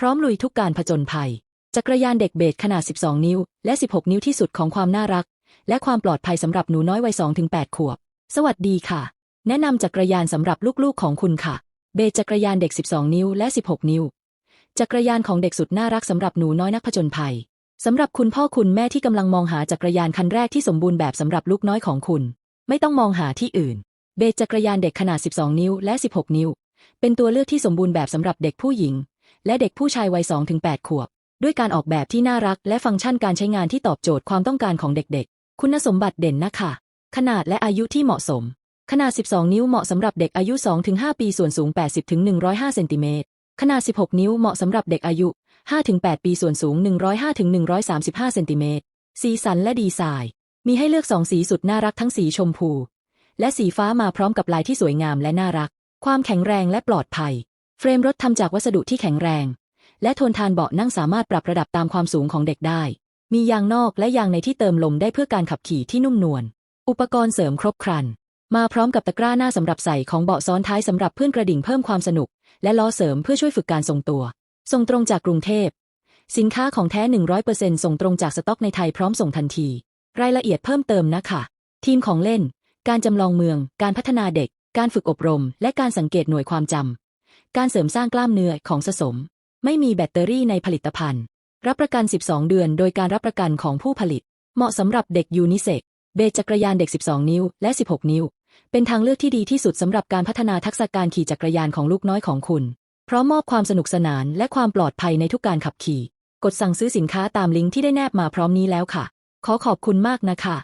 พร้อมลุยทุกการผจญภัย จักรยานเด็กเบสขนาด 12 นิ้ว และ 16 นิ้วที่สุดของความน่ารัก และความปลอดภัยสำหรับหนูน้อยวัย 2-8 ขวบ สวัสดีค่ะ แนะนำจักรยานสำหรับลูกๆของคุณค่ะ เบสจักรยานเด็ก 12 นิ้วและ 16 นิ้ว จักรยานของเด็กสุดน่ารักสำหรับหนูน้อยนักผจญภัยสำหรับคุณพ่อคุณแม่ที่กำลังมองหาจักรยานคันแรกที่สมบูรณ์แบบสำหรับลูกน้อยของคุณ ไม่ต้องมองหาที่อื่น เบสจักรยานเด็กขนาด 12 นิ้วและ 16 นิ้ว เป็นตัวเลือกที่สมบูรณ์แบบสำหรับเด็กผู้หญิง และเด็กผู้ชายวัย2-8ขวบ ด้วยการออกแบบที่น่ารักและฟังก์ชันการใช้งานที่ตอบโจทย์ความต้องการของเด็กๆ คุณสมบัติเด่นนะคะ ขนาดและอายุที่เหมาะสม ขนาด 12 นิ้วเหมาะสำหรับเด็กอายุ 2-5 ปีส่วนสูง 80-105เซนติเมตรขนาด 16 นิ้วเหมาะสำหรับเด็กอายุ 5-8 ปีส่วนสูง 105-135 เซนติเมตร สีสันและดีไซน์ มีให้เลือกสองสีสุดน่ารักทั้งสีชมพู และสีฟ้ามาพร้อมกับลายที่สวยงามและน่ารัก ความแข็งแรงและปลอดภัย เฟรมรถทำจากวัสดุที่แข็งแรง และทนทานเบาะนั่งสามารถปรับระดับตามความสูงของเด็กได้ มียางนอกและยางในที่เติมลมได้เพื่อการขับขี่ที่นุ่มนวล อุปกรณ์เสริมครบครัน มาพร้อมกับตะกร้าหน้าสำหรับใส่ของเบาะซ้อนท้ายสำหรับเพื่อนกระดิ่งเพิ่มความสนุก และล้อเสริมเพื่อช่วยฝึกการทรงตัว ส่งตรงจากกรุงเทพ สินค้าของแท้ 100%ส่งตรงจากสต็อกในไทยพร้อมส่งทันที รายละเอียดเพิ่มเติมนะคะทีมของเล่น การจำลองเมือง การพัฒนาเด็ก การฝึกอบรม และการสังเกตหน่วยความจำ การเสริมสร้างกล้ามเนื้อของสะสม ไม่มีแบตเตอรี่ในผลิตภัณฑ์ รับประกัน 12 เดือน โดยการรับประกันของผู้ผลิต เหมาะสำหรับเด็กยูนิเซ็กเบจักรยานเด็ก 12 นิ้วและ 16 นิ้ว เป็นทางเลือกที่ดีที่สุดสำหรับการพัฒนาทักษะการขี่จักรยานของลูกน้อยของคุณพร้อมมอบความสนุกสนานและความปลอดภัยในทุกการขับขี่ กดสั่งซื้อสินค้าตามลิงก์ที่ได้แนบมาพร้อมนี้แล้วค่ะ ขอขอบคุณมากนะคะ